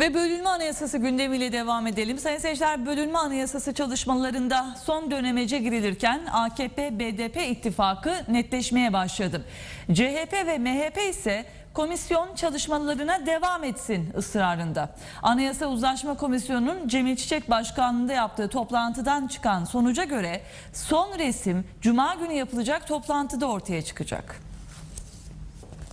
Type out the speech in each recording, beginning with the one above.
Ve bölünme anayasası gündemiyle devam edelim. Sayın seyirciler bölünme anayasası çalışmalarında son dönemece girilirken AKP-BDP ittifakı netleşmeye başladı. CHP ve MHP ise komisyon çalışmalarına devam etsin ısrarında. Anayasa Uzlaşma Komisyonu'nun Cemil Çiçek Başkanlığı'nda yaptığı toplantıdan çıkan sonuca göre son resim Cuma günü yapılacak toplantıda ortaya çıkacak.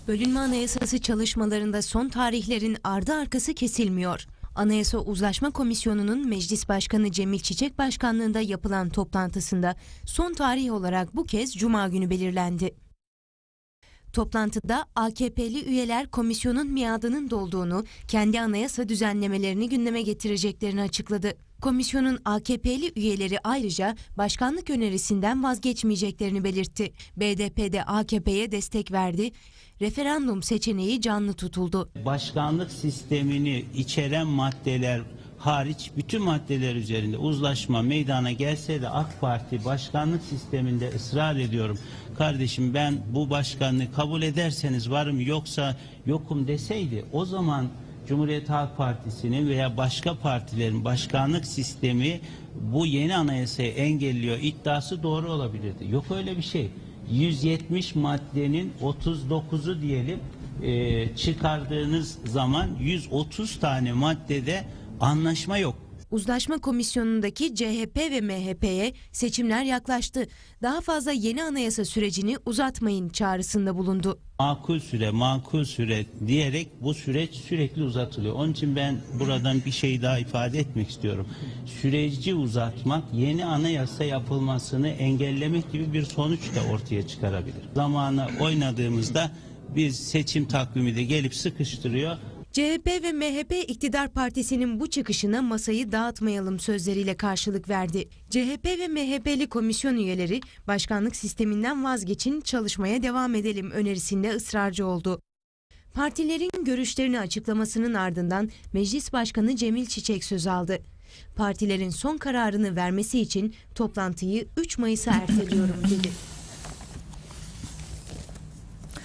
Bölünme Anayasası çalışmalarında son tarihlerin ardı arkası kesilmiyor. Anayasa Uzlaşma Komisyonu'nun Meclis Başkanı Cemil Çiçek Başkanlığında yapılan toplantısında son tarih olarak bu kez Cuma günü belirlendi. Toplantıda AKP'li üyeler komisyonun miadının dolduğunu, kendi anayasa düzenlemelerini gündeme getireceklerini açıkladı. Komisyonun AKP'li üyeleri ayrıca başkanlık önerisinden vazgeçmeyeceklerini belirtti. BDP de AKP'ye destek verdi. Referandum seçeneği canlı tutuldu. başkanlık sistemini içeren maddeler hariç bütün maddeler üzerinde uzlaşma meydana gelse de AK Parti başkanlık sisteminde ısrar ediyorum. Kardeşim ben bu başkanlığı kabul ederseniz varım yoksa yokum deseydi o zaman Cumhuriyet Halk Partisi'nin veya başka partilerin başkanlık sistemi bu yeni anayasayı engelliyor iddiası doğru olabilirdi. Yok öyle bir şey. 170 maddenin 39'u diyelim e, çıkardığınız zaman 130 tane maddede anlaşma yok. Uzlaşma Komisyonu'ndaki CHP ve MHP'ye seçimler yaklaştı. Daha fazla yeni anayasa sürecini uzatmayın çağrısında bulundu. Makul süre, makul süre diyerek bu süreç sürekli uzatılıyor. Onun için ben buradan bir şey daha ifade etmek istiyorum. Süreci uzatmak yeni anayasa yapılmasını engellemek gibi bir sonuç da ortaya çıkarabilir. Zamanı oynadığımızda biz seçim takvimi de gelip sıkıştırıyor. CHP ve MHP iktidar partisinin bu çıkışına masayı dağıtmayalım sözleriyle karşılık verdi. CHP ve MHP'li komisyon üyeleri başkanlık sisteminden vazgeçin çalışmaya devam edelim önerisinde ısrarcı oldu. Partilerin görüşlerini açıklamasının ardından Meclis Başkanı Cemil Çiçek söz aldı. Partilerin son kararını vermesi için toplantıyı 3 Mayıs'a erteliyorum dedi.